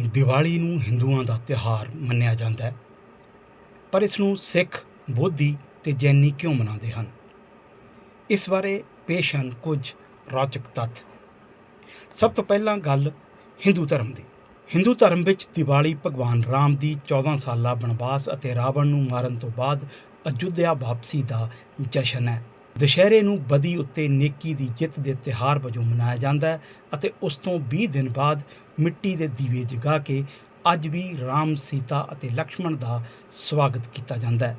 ਦੀਵਾਲੀ ਨੂੰ ਹਿੰਦੂਆਂ ਦਾ ਤਿਉਹਾਰ ਮੰਨਿਆ ਜਾਂਦਾ ਹੈ। ਪਰ ਇਸ ਨੂੰ ਸਿੱਖ, ਬੋਧੀ ਤੇ ਜੈਨੀ ਕਿਉਂ ਮਨਾਉਂਦੇ ਹਨ? ਇਸ ਬਾਰੇ ਪੇਸ਼ ਹਨ ਕੁਝ ਰੌਚਕ ਤੱਥ। ਸਭ ਤੋਂ ਪਹਿਲਾਂ ਗੱਲ ਹਿੰਦੂ ਧਰਮ ਦੀ। ਹਿੰਦੂ ਧਰਮ ਵਿੱਚ ਦੀਵਾਲੀ ਭਗਵਾਨ ਰਾਮ ਦੀ 14 ਸਾਲਾ ਬਨਵਾਸ ਅਤੇ ਰਾਵਣ ਨੂੰ ਮਾਰਨ ਤੋਂ ਬਾਅਦ ਅਯੁੱਧਿਆ ਵਾਪਸੀ ਦਾ ਜਸ਼ਨ ਹੈ। ਦੁਸ਼ਹਿਰੇ ਨੂੰ ਬਦੀ ਉੱਤੇ ਨੇਕੀ ਦੀ ਜਿੱਤ ਦੇ ਤਿਹਾਰ ਵਜੋਂ ਮਨਾਇਆ ਜਾਂਦਾ ਹੈ ਅਤੇ ਉਸ ਤੋਂ 20 ਦਿਨ ਬਾਅਦ ਮਿੱਟੀ ਦੇ ਦੀਵੇ ਜਗਾ ਕੇ ਅੱਜ ਵੀ ਰਾਮ ਸੀਤਾ ਅਤੇ ਲਕਸ਼ਮਣ ਦਾ ਸਵਾਗਤ ਕੀਤਾ ਜਾਂਦਾ ਹੈ।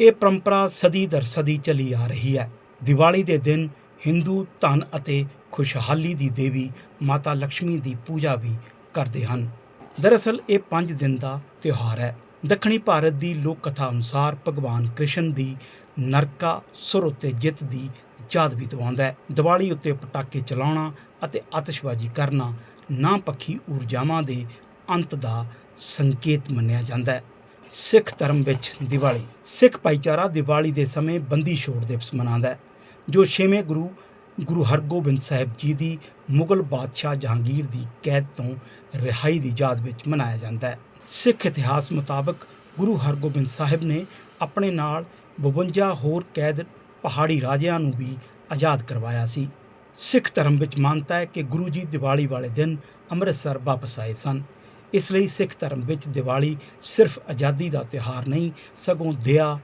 ਇਹ ਪਰੰਪਰਾ ਸਦੀ ਦਰ ਸਦੀ ਚੱਲੀ ਆ ਰਹੀ ਹੈ। ਦੀਵਾਲੀ ਦੇ ਦਿਨ ਹਿੰਦੂ ਧਨ ਅਤੇ ਖੁਸ਼ਹਾਲੀ ਦੀ ਦੇਵੀ ਮਾਤਾ ਲక్ష్ਮੀ ਦੀ ਪੂਜਾ ਵੀ ਕਰਦੇ ਹਨ। ਦਰਅਸਲ ਇਹ 5 ਦਿਨ ਦਾ ਤਿਉਹਾਰ ਹੈ। ਦੱਖਣੀ ਭਾਰਤ ਦੀ ਲੋਕ ਕਥਾ ਅਨੁਸਾਰ ਭਗਵਾਨ ਕ੍ਰਿਸ਼ਨ ਦੀ ਨਰਕਾ ਸੁਰ ਉੱਤੇ ਜਿੱਤ ਦੀ ਯਾਦ ਵੀ ਦਿਵਾਉਂਦਾ ਹੈ। ਦੀਵਾਲੀ ਉੱਤੇ ਪਟਾਕੇ ਚਲਾਉਣਾ ਅਤੇ ਆਤਿਸ਼ਬਾਜ਼ੀ ਕਰਨਾ ਨਾ ਪੱਖੀ ਊਰਜਾਵਾਂ ਦੇ ਅੰਤ ਦਾ ਸੰਕੇਤ ਮੰਨਿਆ ਜਾਂਦਾ ਹੈ। ਸਿੱਖ ਧਰਮ ਵਿੱਚ ਦੀਵਾਲੀ, ਸਿੱਖ ਭਾਈਚਾਰਾ ਦੀਵਾਲੀ ਦੇ ਸਮੇਂ ਬੰਦੀ ਛੋੜ ਦਿਵਸ ਮਨਾਉਂਦਾ ਹੈ, ਜੋ ਛੇਵੇਂ ਗੁਰੂ ਗੁਰੂ ਹਰਗੋਬਿੰਦ ਸਾਹਿਬ ਜੀ ਦੀ ਮੁਗਲ ਬਾਦਸ਼ਾਹ ਜਹਾਂਗੀਰ ਦੀ ਕੈਦ ਤੋਂ ਰਿਹਾਈ ਦੀ ਯਾਦ ਵਿੱਚ ਮਨਾਇਆ ਜਾਂਦਾ ਹੈ। ਸਿੱਖ ਇਤਿਹਾਸ ਮੁਤਾਬਕ ਗੁਰੂ ਹਰਗੋਬਿੰਦ ਸਾਹਿਬ ਨੇ ਆਪਣੇ ਨਾਲ 52 ਹੋਰ ਕੈਦ ਪਹਾੜੀ ਰਾਜਿਆਂ ਨੂੰ ਵੀ ਆਜ਼ਾਦ ਕਰਵਾਇਆ ਸੀ। ਸਿੱਖ ਧਰਮ ਵਿੱਚ ਮਾਨਤਾ ਹੈ ਕਿ ਗੁਰੂ ਜੀ ਦੀਵਾਲੀ ਵਾਲੇ ਦਿਨ ਅੰਮ੍ਰਿਤਸਰ ਵਾਪਸ ਆਏ ਸਨ। ਇਸ ਲਈ ਸਿੱਖ ਧਰਮ ਵਿੱਚ ਦੀਵਾਲੀ ਸਿਰਫ ਆਜ਼ਾਦੀ ਦਾ ਤਿਉਹਾਰ ਨਹੀਂ, ਸਗੋਂ ਦਇਆ,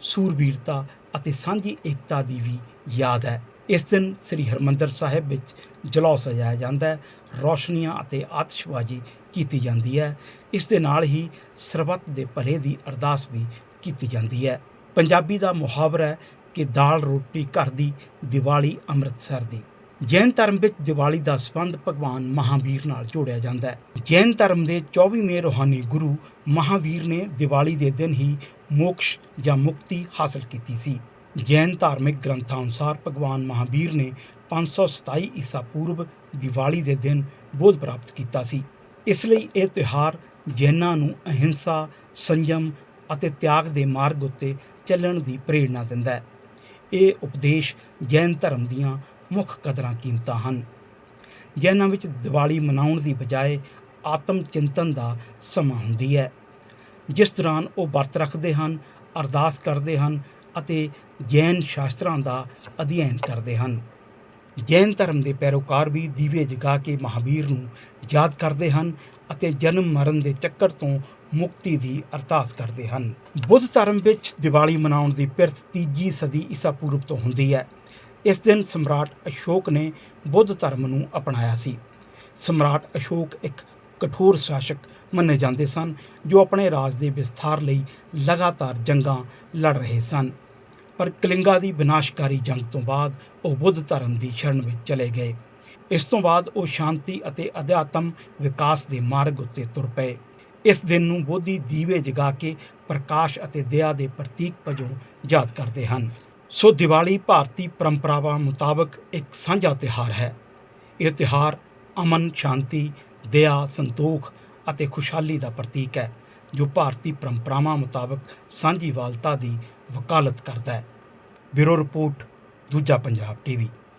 ਸੂਰਬੀਰਤਾ ਅਤੇ ਸਾਂਝੀ ਏਕਤਾ ਦੀ ਵੀ ਯਾਦ ਹੈ। ਇਸ ਦਿਨ ਸ੍ਰੀ ਹਰਮੰਦਰ ਸਾਹਿਬ ਵਿੱਚ ਜਲੌ ਸਜਾਇਆ ਜਾਂਦਾ ਹੈ, ਰੌਸ਼ਨੀਆਂ ਅਤੇ ਆਤਿਸ਼ਬਾਜ਼ੀ ਕੀਤੀ ਜਾਂਦੀ ਹੈ। ਇਸ ਦੇ ਨਾਲ ਹੀ ਸਰਬੱਤ ਦੇ ਭਲੇ ਦੀ ਅਰਦਾਸ ਵੀ ਕੀਤੀ ਜਾਂਦੀ ਹੈ। ਪੰਜਾਬੀ ਦਾ ਮੁਹਾਵਰਾ ਹੈ ਕਿ ਦਾਲ ਰੋਟੀ ਘਰ ਦੀ ਦੀਵਾਲੀ ਅੰਮ੍ਰਿਤਸਰ ਦੀ। ਜੈਨ ਧਰਮ ਵਿੱਚ ਦੀਵਾਲੀ ਦਾ ਸੰਬੰਧ ਭਗਵਾਨ ਮਹਾਵੀਰ ਨਾਲ ਜੋੜਿਆ ਜਾਂਦਾ ਹੈ। ਜੈਨ ਧਰਮ ਦੇ 24ਵੇਂ ਰੂਹਾਨੀ ਗੁਰੂ ਮਹਾਵੀਰ ਨੇ ਦੀਵਾਲੀ ਦੇ ਦਿਨ ਹੀ ਮੋਕਸ਼ ਜਾਂ ਮੁਕਤੀ ਹਾਸਲ ਕੀਤੀ ਸੀ। ਜੈਨ ਧਾਰਮਿਕ ਗ੍ਰੰਥਾਂ ਅਨੁਸਾਰ ਭਗਵਾਨ ਮਹਾਵੀਰ ਨੇ 527 ਈਸਾ ਪੂਰਬ ਦੀਵਾਲੀ ਦੇ ਦਿਨ ਬੋਧ ਪ੍ਰਾਪਤ ਕੀਤਾ ਸੀ। ਇਸ ਲਈ ਇਹ ਤਿਉਹਾਰ ਜੈਨਾਂ ਨੂੰ ਅਹਿੰਸਾ ਸੰਜਮ ਅਤੇ ਤਿਆਗ ਦੇ ਮਾਰਗ ਉੱਤੇ ਚੱਲਣ ਦੀ ਪ੍ਰੇਰਣਾ ਦਿੰਦਾ ਹੈ। ਇਹ ਉਪਦੇਸ਼ ਜੈਨ ਧਰਮ ਦੀਆਂ ਮੁੱਖ ਕਦਰਾਂ ਕੀਮਤਾਂ ਹਨ। ਜੈਨਾਂ ਵਿੱਚ ਦੀਵਾਲੀ ਮਨਾਉਣ ਦੀ ਬਜਾਏ ਆਤਮ ਚਿੰਤਨ ਦਾ ਸਮਾਂ ਹੁੰਦੀ ਹੈ। ਜਿਸ ਦੌਰਾਨ ਉਹ ਵਰਤ ਰੱਖਦੇ ਹਨ, ਅਰਦਾਸ ਕਰਦੇ ਹਨ ਅਤੇ ਜੈਨ ਸ਼ਾਸਤਰਾਂ ਦਾ ਅਧਿਐਨ ਕਰਦੇ ਹਨ। ਜੈਨ ਧਰਮ ਦੇ ਪੈਰੋਕਾਰ ਵੀ ਦੀਵੇ ਜਗਾ ਕੇ ਮਹਾਵੀਰ ਨੂੰ ਯਾਦ ਕਰਦੇ ਹਨ ਅਤੇ ਜਨਮ ਮਰਨ ਦੇ ਚੱਕਰ ਤੋਂ ਮੁਕਤੀ ਦੀ ਅਰਦਾਸ ਕਰਦੇ ਹਨ। ਬੁੱਧ ਧਰਮ ਵਿੱਚ ਦੀਵਾਲੀ ਮਨਾਉਣ ਦੀ ਪਿਰਤ ਤੀਜੀ ਸਦੀ ਈਸਾ ਪੂਰਬ ਤੋਂ ਹੁੰਦੀ ਹੈ। ਇਸ ਦਿਨ ਸਮਰਾਟ ਅਸ਼ੋਕ ਨੇ ਬੁੱਧ ਧਰਮ ਨੂੰ ਅਪਣਾਇਆ ਸੀ। ਸਮਰਾਟ ਅਸ਼ੋਕ ਇੱਕ ਕਠੋਰ ਸ਼ਾਸਕ ਮੰਨੇ ਜਾਂਦੇ ਸਨ, ਜੋ ਆਪਣੇ ਰਾਜ ਦੇ ਵਿਸਥਾਰ ਲਈ ਲਗਾਤਾਰ ਜੰਗਾਂ ਲੜ ਰਹੇ ਸਨ। ਪਰ ਕਲਿੰਗਾ ਦੀ ਵਿਨਾਸ਼ਕਾਰੀ ਜੰਗ ਤੋਂ ਬਾਅਦ ਉਹ ਬੁੱਧ ਧਰਮ ਦੀ ਸ਼ਰਨ ਵਿੱਚ ਚਲੇ ਗਏ। ਇਸ ਤੋਂ ਬਾਅਦ ਉਹ ਸ਼ਾਂਤੀ ਅਤੇ ਅਧਿਆਤਮ ਵਿਕਾਸ ਦੇ ਮਾਰਗ ਉੱਤੇ ਤੁਰ ਪਏ। ਇਸ ਦਿਨ ਨੂੰ ਬੋਧੀ ਦੀਵੇ ਜਗਾ ਕੇ ਪ੍ਰਕਾਸ਼ ਅਤੇ ਦਇਆ ਦੇ ਪ੍ਰਤੀਕ ਵਜੋਂ ਯਾਦ ਕਰਦੇ ਹਨ। ਸੋ ਦੀਵਾਲੀ ਭਾਰਤੀ ਪਰੰਪਰਾਵਾਂ ਮੁਤਾਬਕ ਇੱਕ ਸਾਂਝਾ ਤਿਉਹਾਰ ਹੈ। ਇਹ ਤਿਉਹਾਰ ਅਮਨ, ਸ਼ਾਂਤੀ, ਦਇਆ, ਸੰਤੋਖ ਅਤੇ ਖੁਸ਼ਹਾਲੀ ਦਾ ਪ੍ਰਤੀਕ ਹੈ, ਜੋ ਭਾਰਤੀ ਪਰੰਪਰਾਵਾਂ ਮੁਤਾਬਕ ਸਾਂਝੀ ਵਾਲਤਾ ਦੀ ਵਕਾਲਤ ਕਰਦਾ ਹੈ। ਬਿਊਰੋ ਰਿਪੋਰਟ, ਦੂਜਾ ਪੰਜਾਬ ਟੀਵੀ।